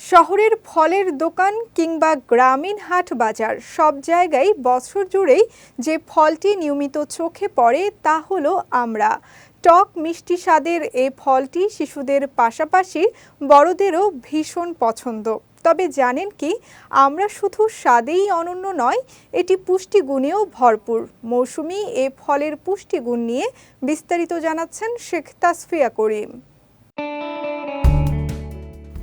শহরের ফলের দোকান কিংবা গ্রামীণ হাট বাজার সব জায়গায় বছর জুড়েই যে ফলটি নিয়মিত চোখে পড়ে তা হলো আমরা। টক মিষ্টি স্বাদের এ ফলটি শিশুদের পাশাপাশি বড়দেরও ভীষণ পছন্দ। তবে জানেন কি, আমরা শুধু স্বাদেই অনন্য নয়, এটি পুষ্টিগুণেও ভরপুর। মৌসুমি এ ফলের পুষ্টিগুণ নিয়ে বিস্তারিত জানাচ্ছেন শেখ তাসফিয়া করিম।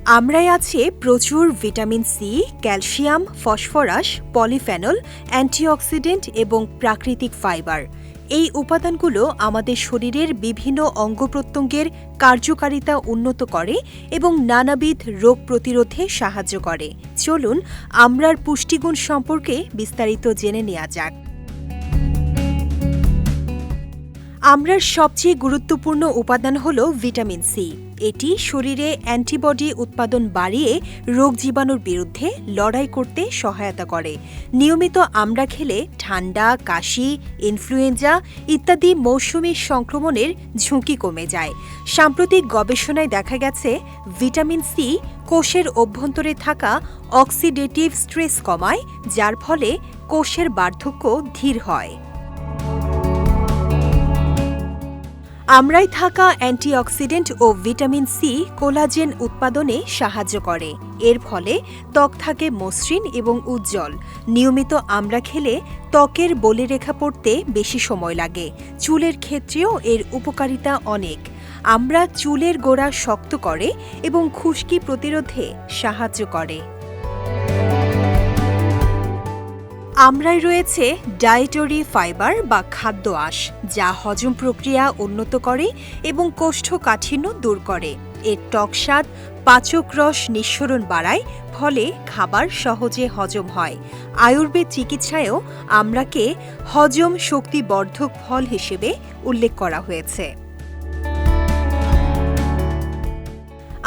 আমরাই আছে প্রচুর vitamin C calcium, phosphorus, polyphenol, antioxidant এবং প্রাকৃতিক ফাইবার। এই উপাদানগুলো আমাদের শরীরের বিভিন্ন অঙ্গ প্রত্যঙ্গের কার্যকারিতা উন্নত করে এবং নানাবিধ রোগ প্রতিরোধে সাহায্য করে। চলুন, আমরার পুষ্টিগুণ সম্পর্কে বিস্তারিত জেনে নেওয়া যাক। আমরার সবচেয়ে গুরুত্বপূর্ণ উপাদান হল ভিটামিন সি এটি শরীরে অ্যান্টিবডি উৎপাদন বাড়িয়ে রোগ জীবাণুর বিরুদ্ধে লড়াই করতে সহায়তা করে। নিয়মিত আমরা খেলে ঠান্ডা, কাশি, ইনফ্লুয়েঞ্জা ইত্যাদি মৌসুমি সংক্রমণের ঝুঁকি কমে যায়। সাম্প্রতিক গবেষণায় দেখা গেছে, ভিটামিন সি কোষের অভ্যন্তরে থাকা অক্সিডেটিভ স্ট্রেস কমায়, যার ফলে কোষের বার্ধক্য ধীর হয়। আমরাই থাকা অ্যান্টিঅক্সিডেন্ট ও ভিটামিন সি কোলাজেন উৎপাদনে সাহায্য করে। এর ফলে ত্বক থাকে মসৃণ এবং উজ্জ্বল। নিয়মিত আমরা খেলে ত্বকের বলিরেখা পড়তে বেশি সময় লাগে। চুলের ক্ষেত্রেও এর উপকারিতা অনেক। আমরা চুলের গোড়া শক্ত করে এবং খুশকি প্রতিরোধে সাহায্য করে। আমরাই রয়েছে ডায়েটরি ফাইবার বা খাদ্য আঁশ, যা হজম প্রক্রিয়া উন্নত করে এবং কোষ্ঠকাঠিন্য দূর করে। এর টক স্বাদ, পাচক রস নিঃসরণ বাড়ায়, ফলে খাবার সহজে হজম হয়। আয়ুর্বেদ চিকিৎসায়ও আমরাকে হজম শক্তিবর্ধক ফল হিসেবে উল্লেখ করা হয়েছে।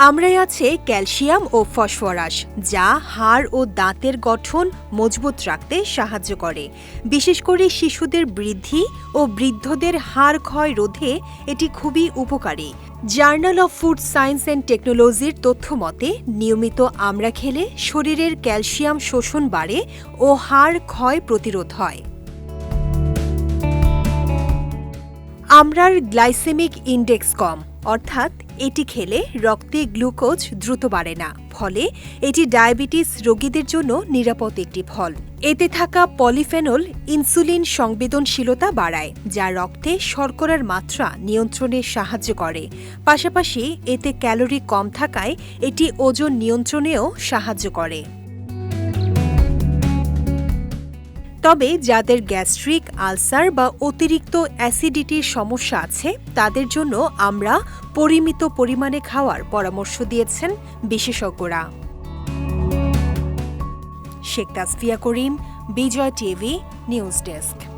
আমরাই আছে ক্যালসিয়াম ও ফসফরাস, যা হাড় ও দাঁতের গঠন মজবুত রাখতে সাহায্য করে। বিশেষ করে শিশুদের বৃদ্ধি ও বৃদ্ধদের হাড় ক্ষয় রোধে এটি খুবই উপকারী। Journal of food science and টেকনোলজির তথ্য মতে, নিয়মিত আমরা খেলে শরীরের ক্যালসিয়াম শোষণ বাড়ে ও হাড় ক্ষয় প্রতিরোধ হয়। আমরার গ্লাইসেমিক ইন্ডেক্স কম, অর্থাৎ এটি খেলে রক্তে গ্লুকোজ দ্রুত বাড়ে না, ফলে এটি ডায়াবেটিস রোগীদের জন্য নিরাপদ একটি ফল। এতে থাকা পলিফেনল ইনসুলিন সংবেদনশীলতা বাড়ায়, যা রক্তে শর্করার মাত্রা নিয়ন্ত্রণে সাহায্য করে। পাশাপাশি এতে ক্যালোরি কম থাকায় এটি ওজন নিয়ন্ত্রণেও সাহায্য করে। তবে যাদের গ্যাস্ট্রিক, আলসার বা অতিরিক্ত অ্যাসিডিটির সমস্যা আছে, তাদের জন্য আমরা পরিমিত পরিমাণে খাওয়ার পরামর্শ দিয়েছেন বিশেষজ্ঞরা। Sheikh Tasfia Karim, Bijoy TV, news desk.